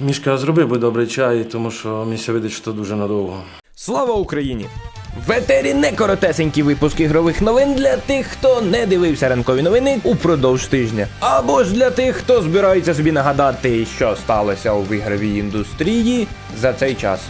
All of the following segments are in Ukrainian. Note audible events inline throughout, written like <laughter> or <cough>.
Мішка, зроби би добрий чай, тому що місія видить, що дуже надовго. Слава Україні! В етері не коротесенький випуск ігрових новин для тих, хто не дивився ранкові новини упродовж тижня. Або ж для тих, хто збирається собі нагадати, що сталося у ігровій індустрії за цей час.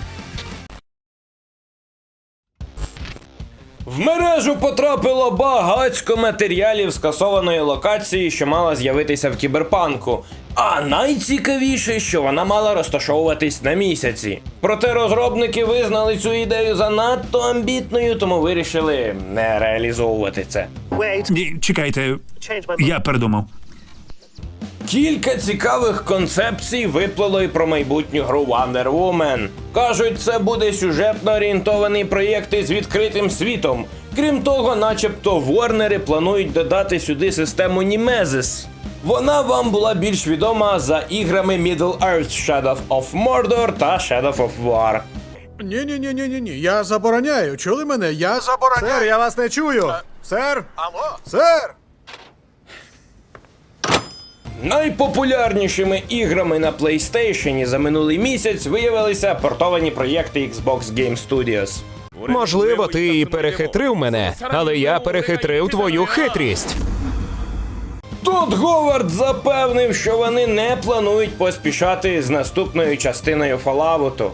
В мережу потрапило багацько матеріалів скасованої локації, що мала з'явитися в кіберпанку. А найцікавіше, що вона мала розташовуватись на місяці. Проте розробники визнали цю ідею занадто амбітною, тому вирішили не реалізовувати це. Ні, чекайте, я передумав. Кілька цікавих концепцій виплило і про майбутню гру Wonder Woman. Кажуть, це буде сюжетно орієнтований проєкт із відкритим світом. Крім того, начебто Ворнери планують додати сюди систему Nemesis. Вона вам була більш відома за іграми Middle Earth Shadow of Mordor та Shadow of War. Ні, ні, ні, ні, ні, ні. Я забороняю. Чули мене? Я забороняю. Сер, я вас не чую. Сер? Алло? Сер! Найпопулярнішими іграми на PlayStation за минулий місяць виявилися портовані проєкти Xbox Game Studios. Можливо, ти і перехитрив мене, але я перехитрив твою хитрість. Тут Говард запевнив, що вони не планують поспішати з наступною частиною Fallout,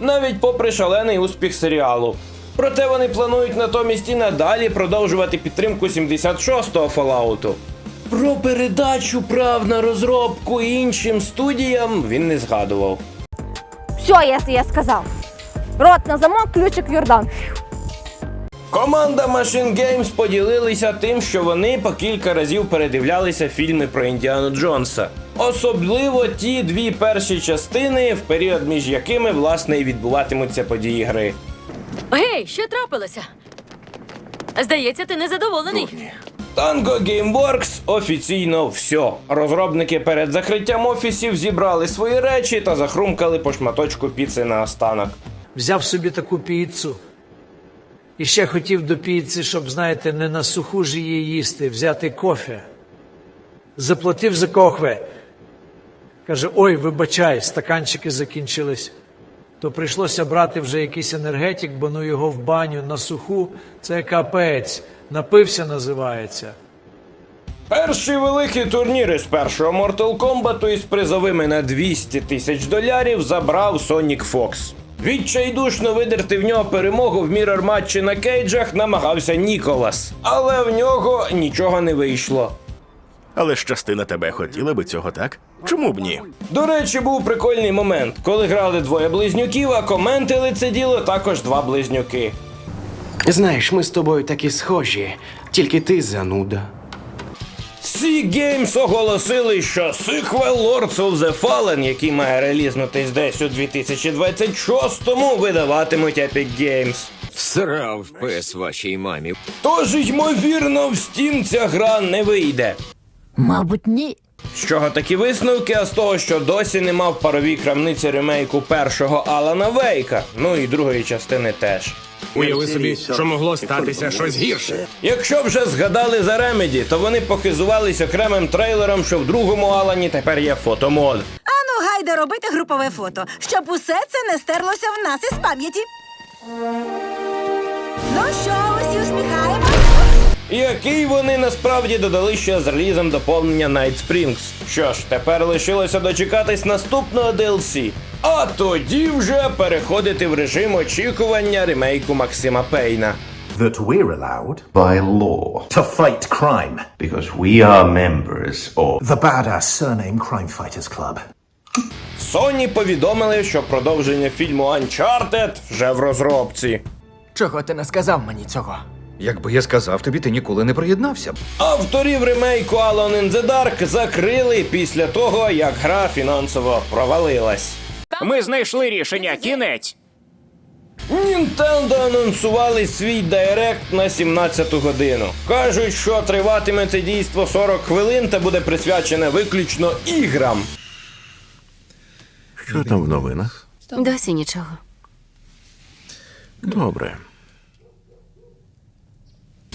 навіть попри шалений успіх серіалу. Проте вони планують натомість і надалі продовжувати підтримку 76-го Fallout. Про передачу прав на розробку іншим студіям він не згадував. Все, если я сказал. Рот на замок, ключик Йордан. Команда Machine Games поділилися тим, що вони по кілька разів передивлялися фільми про Індіану Джонса. Особливо ті дві перші частини, в період між якими власне і відбуватимуться події гри. Гей, що трапилося? Здається, ти незадоволений. Tango Gameworks офіційно все. Розробники перед закриттям офісів зібрали свої речі та захрумкали по шматочку піци на останок. взяв собі таку піцу. І ще хотів до піци, щоб, знаєте, не на суху ж її їсти, взяти кофе. Заплатив за кофе. Каже: ой, вибачай, стаканчики закінчились. То прийшлося брати вже якийсь енергетик, бо ну його в баню на суху. Це капець. Напився називається. Перший великий турнір із першого Mortal Kombat із призовими на 200 тисяч долярів забрав Sonic Fox. Відчайдушно видерти в нього перемогу в мірор матчі на кейджах намагався Ніколас, але в нього нічого не вийшло. Але ж частина тебе хотіла би цього, так? Чому б ні? До речі, був прикольний момент, коли грали двоє близнюків, а коментили це діло також два близнюки. Знаєш, ми з тобою такі схожі, тільки ти зануда. Sea Games оголосили, що сиквел Lords of the Fallen, який має релізнутись десь у 2026-му, видаватимуть Epic Games. Всрав пес вашій мамі. Тож, ймовірно, в Steam ця гра не вийде. Мабуть, ні. З чого такі висновки, а з того, що досі нема в паровій крамниці ремейку першого Алана Вейка, ну і другої частини теж. Уяви собі, що могло статися щось гірше. Якщо вже згадали за Ремеді, то вони похизувались окремим трейлером, що в другому Алані тепер є фотомод. Ану, гайда робити групове фото, щоб усе це не стерлося в нас із пам'яті. Ну що, усі усміхаємось? Який вони насправді додали ще з релізом доповнення Night Springs. Що ж, тепер лишилося дочекатись наступного DLC. А тоді вже переходити в режим очікування ремейку Максима Пейна. that we're allowed by law to fight crime because we are members of the badass surname Crime Fighters Club. Sony повідомили, що продовження фільму Uncharted вже в розробці. Чого ти не сказав мені цього? Якби я сказав тобі, ти ніколи не приєднався б. Авторів ремейку Alone in the Dark закрили після того, як гра фінансово провалилась. Ми знайшли рішення, кінець. Nintendo анонсували свій директ на 17 годину. Кажуть, що триватиме це дійство 40 хвилин та буде присвячене виключно іграм. Що там в новинах? Досі нічого. Добре.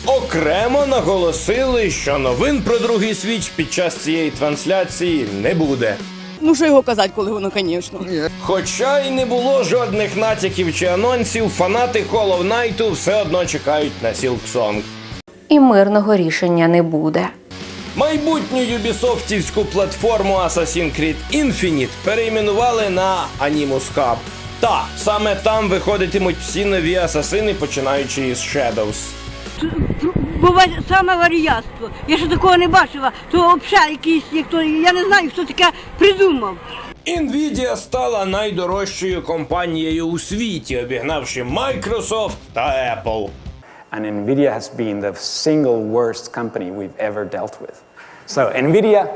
Окремо наголосили, що новин про другий свіч під час цієї трансляції не буде. Ну що його казати, коли воно, звісно. Хоча й не було жодних натяків чи анонсів, фанати Hollow Knight все одно чекають на Silksong. І мирного рішення не буде. Майбутню юбісофтівську платформу Assassin's Creed Infinite перейменували на Animus Hub. Та саме там виходитимуть всі нові асасини, починаючи із Shadows. Буває саме варіяство. Я ще такого не бачила. То взагалі якийсь, як то, я не знаю, хто таке придумав. Nvidia стала найдорожчою компанією у світі, обігнавши Microsoft та Apple. and NVIDIA has been the single worst company we've ever dealt with. So, NVIDIA,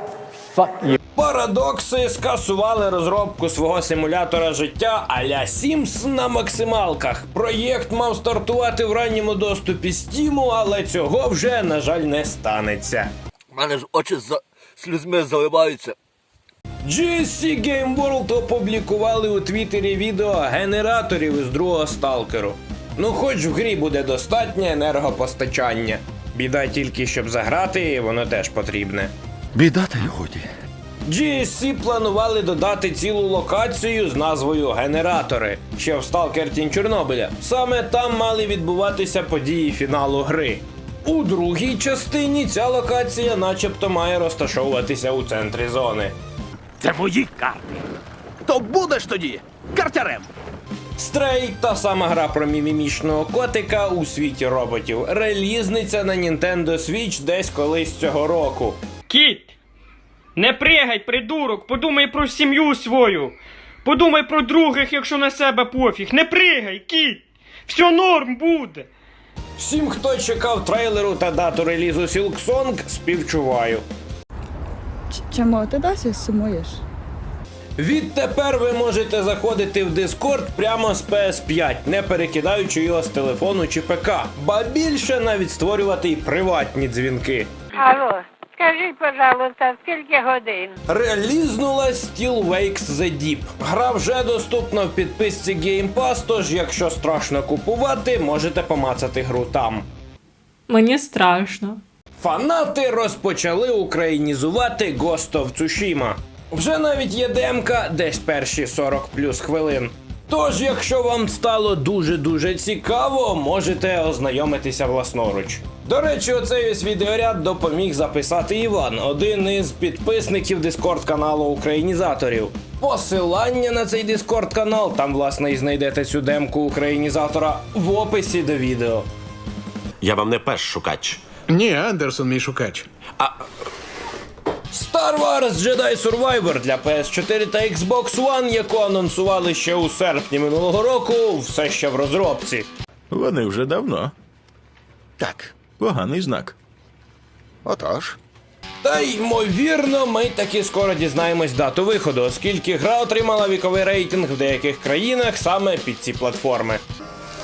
fuck you. Парадокси скасували розробку свого симулятора життя а-ля Sims на максималках. Проєкт мав стартувати в ранньому доступі Steam, але цього вже, на жаль, не станеться. У мене ж очі за слізьми заливаються. GSC Game World опублікували у Твіттері відео генераторів із другого сталкеру. Ну, хоч в грі буде достатнє енергопостачання. Біда тільки, щоб заграти, воно теж потрібне. Біда та й годі. GSC планували додати цілу локацію з назвою Генератори ще в Stalker Тінь Чорнобиля. Саме там мали відбуватися події фіналу гри. У другій частині ця локація начебто має розташовуватися у центрі зони. Це мої карти. То будеш тоді картярем. Стрей та сама гра про мімімічного котика у світі роботів. Релізниця на Nintendo Switch десь колись цього року. Кіт! Не пригай, придурок, подумай про сім'ю свою. Подумай про других, якщо на себе пофіг. Не пригай, кіт! Все норм буде. Всім, хто чекав трейлеру та дату релізу Silksong, співчуваю. Чому ти досі сумуєш? Відтепер ви можете заходити в Discord прямо з PS5, не перекидаючи його з телефону чи ПК, ба більше навіть створювати й приватні дзвінки. Алло, скажіть, пожалуйста, скільки годин? Релізнула Steel Wakes The Deep. Гра вже доступна в підписці Game Pass, тож якщо страшно купувати, можете помацати гру там. Мені страшно. Фанати розпочали українізувати Ghost of Tsushima. Вже навіть є демка десь перші 40 плюс хвилин. Тож, якщо вам стало дуже-дуже цікаво, можете ознайомитися власноруч. До речі, оцей ось відеоряд допоміг записати Іван, один із підписників Дискорд каналу Українізаторів. Посилання на цей Дискорд канал, там власне і знайдете цю демку українізатора в описі до відео. Я вам не перш шукач. Ні, Андерсон мій шукач. Star Wars Jedi Survivor для PS4 та Xbox One, яку анонсували ще у серпні минулого року, все ще в розробці. Вони вже давно. Так, поганий знак. Отож. Та ймовірно, ми таки скоро дізнаємось дату виходу, оскільки гра отримала віковий рейтинг в деяких країнах саме під ці платформи.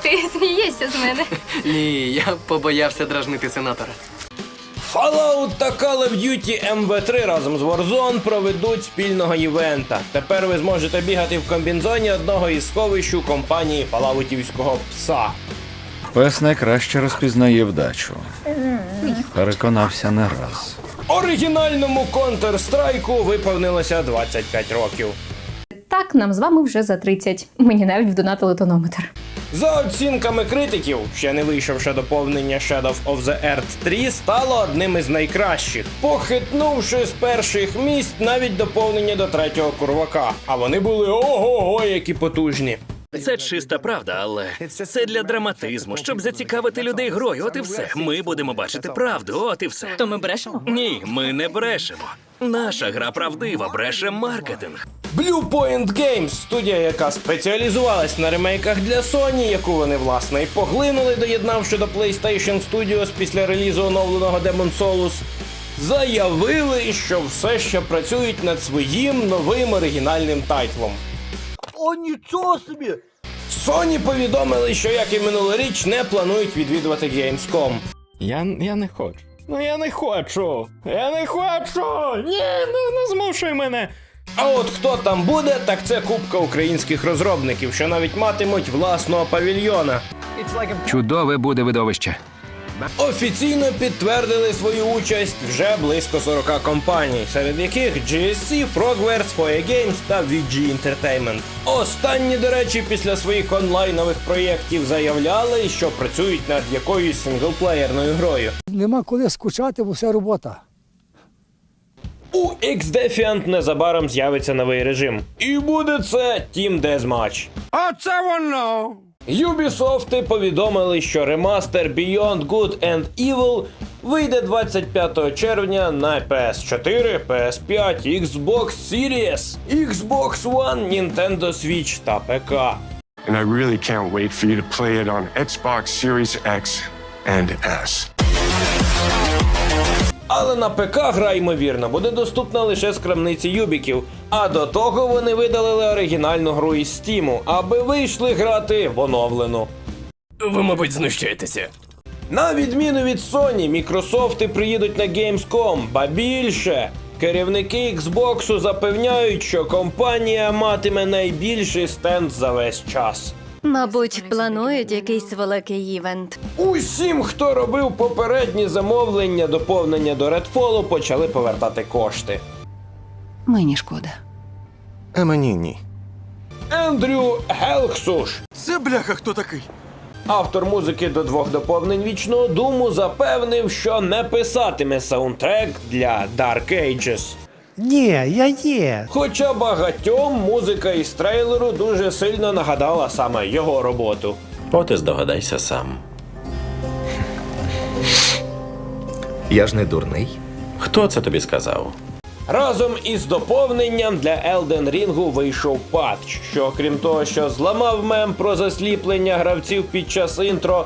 Ти смієшся з мене. <laughs> Ні, я побоявся дражнити сенатора. Fallout та Call of Duty MV3 разом з Warzone проведуть спільного івента. Тепер ви зможете бігати в комбінзоні одного із сховищ у компанії фалаутівського пса. Пес найкраще розпізнає вдачу. Переконався не раз. Оригінальному Counter-Strike виповнилося 25 років. Так, нам з вами вже за 30. Мені навіть вдонатили тонометр. За оцінками критиків, ще не вийшовши доповнення Shadow of the Earth 3, стало одним із найкращих, похитнувши з перших місць навіть доповнення до третього курвака. А вони були ого-го, які потужні. Це чиста правда, але це для драматизму, щоб зацікавити людей грою. От і все. Ми будемо бачити правду. От і все. То ми брешемо? Ні, ми не брешемо. Наша гра правдива, бреше маркетинг. Blue Point Games, студія, яка спеціалізувалась на ремейках для Sony, яку вони власне і поглинули, доєднавши до PlayStation Studios після релізу оновленого Demon Souls, заявили, що все ще працюють над своїм новим оригінальним тайтлом. О, нічого собі! Sony повідомили, що як і минулоріч не планують відвідувати Gamescom. Я, я не хочу. Ну я не хочу. Я не хочу. Ні, ну не змушуй мене. А от хто там буде, так це кубка українських розробників, що навіть матимуть власного павільйона. Чудове буде видовище. Офіційно підтвердили свою участь вже близько 40 компаній, серед яких GSC, Frogwares, Foya Games та VG Entertainment. Останні, до речі, після своїх онлайнових проєктів заявляли, що працюють над якоюсь синглплеєрною грою. Нема коли скучати, бо все робота. У X-Defiant незабаром з'явиться новий режим. І буде це Team Deathmatch. Оце воно! Ubisoft повідомили, що ремастер Beyond Good and Evil вийде 25 червня на PS4, PS5, Xbox Series, Xbox One, Nintendo Switch та ПК. And I really can't wait for you to play it on Xbox Series X and S. Але на ПК гра, ймовірно, буде доступна лише з крамниці Юбіків. А до того вони видалили оригінальну гру із Стіму, аби вийшли грати в оновлену. Ви, мабуть, знущаєтеся. На відміну від Sony, Мікрософти приїдуть на Gamescom, ба більше. Керівники Xbox запевняють, що компанія матиме найбільший стенд за весь час. Мабуть, планують якийсь великий івент. Усім, хто робив попередні замовлення, доповнення до Redfall, почали повертати кошти. Мені шкода. А мені ні. Ендрю Гелксуш, Це бляха хто такий? автор музики до двох доповнень вічного думу, запевнив, що не писатиме саундтрек для Dark Ages. Ні, я є. Хоча багатьом музика із трейлеру дуже сильно нагадала саме його роботу. От і здогадайся сам. Я ж не дурний. Хто це тобі сказав? Разом із доповненням для Elden Ring вийшов патч, що окрім того, що зламав мем про засліплення гравців під час інтро.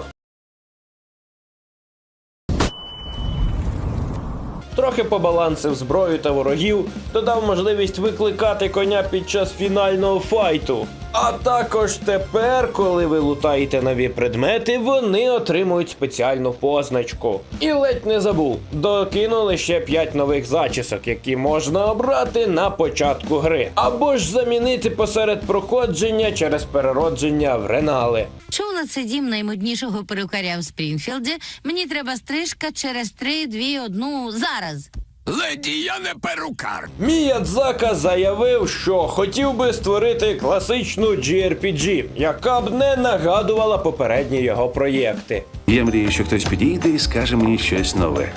Трохи побалансив зброю та ворогів, додав можливість викликати коня під час фінального файту. А також тепер, коли ви лутаєте нові предмети, вони отримують спеціальну позначку. І ледь не забув, докинули ще 5 нових зачісок, які можна обрати на початку гри, або ж замінити посеред проходження через переродження в ренали. Чула це дім наймоднішого перукаря в Спрінфілді. Мені треба стрижка через три, дві, одну зараз. Леді, я не перукар. Міядзака заявив, що хотів би створити класичну JRPG, яка б не нагадувала попередні його проєкти. Я мрію, що хтось підійде і скаже мені щось нове.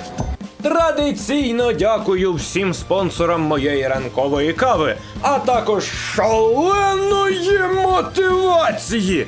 Традиційно дякую всім спонсорам моєї ранкової кави, а також шаленої мотивації